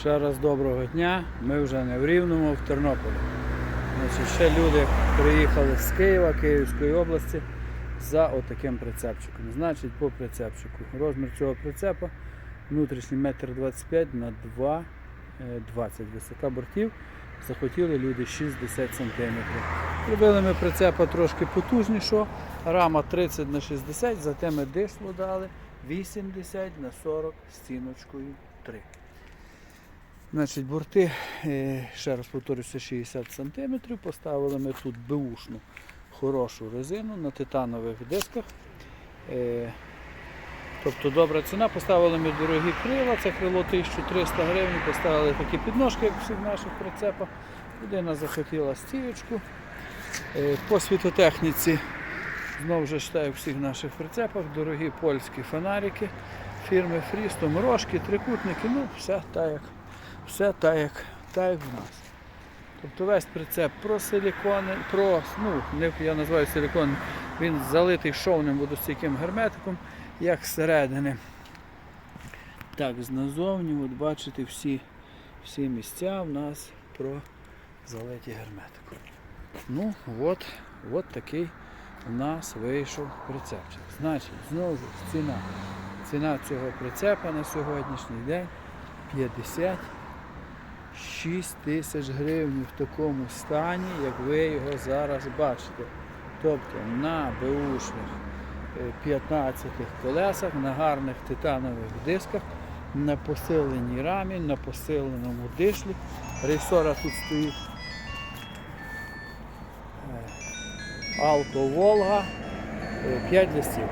Ще раз доброго дня. Ми вже не в Рівному, в Тернополі. Значить, ще люди приїхали з Києва, Київської області за отаким прицепчиком. Значить, по прицепчику. Розмір цього прицепа внутрішній метр 25 на 2, е, 20 висота бортів. Захотіли люди 60 см. Зробили ми прицепа трошки потужнішого, рама 30 на 60, зате ми дишло дали 80 на 40 стіночкою 3. Значить, борти, е, ще раз повторюся, 60 см. Поставили ми тут беушну хорошу резину на титанових дисках. Е, Тобто добра ціна. Поставили ми дорогі крила, це крило 1300 гривень, поставили такі підножки, як у всіх наших прицепах. Людина захотіла стіючку. Е, По світотехніці, знову ж як всіх наших прицепах, дорогі польські фонарики фірми Фрістом, рожки, трикутники, ну все так, як, все так, як, так, як в нас. Тобто весь прицеп про силікони, про, ну, я називаю силікон, він залитий шовним водостійким герметиком, як зсередини, так зназовні, от бачите, всі, всі місця в нас про залиті герметиком. Ну, от, от такий у нас вийшов прицепчик. Значить, знову ціна. Ціна цього прицепа на сьогоднішній день 56 тисяч гривень в такому стані, як ви його зараз бачите. Тобто на беушних е, 15 колесах, на гарних титанових дисках, на посиленій рамі, на посиленому дишлі. Рейсора тут стоїть е, Алто Волга 5 листів.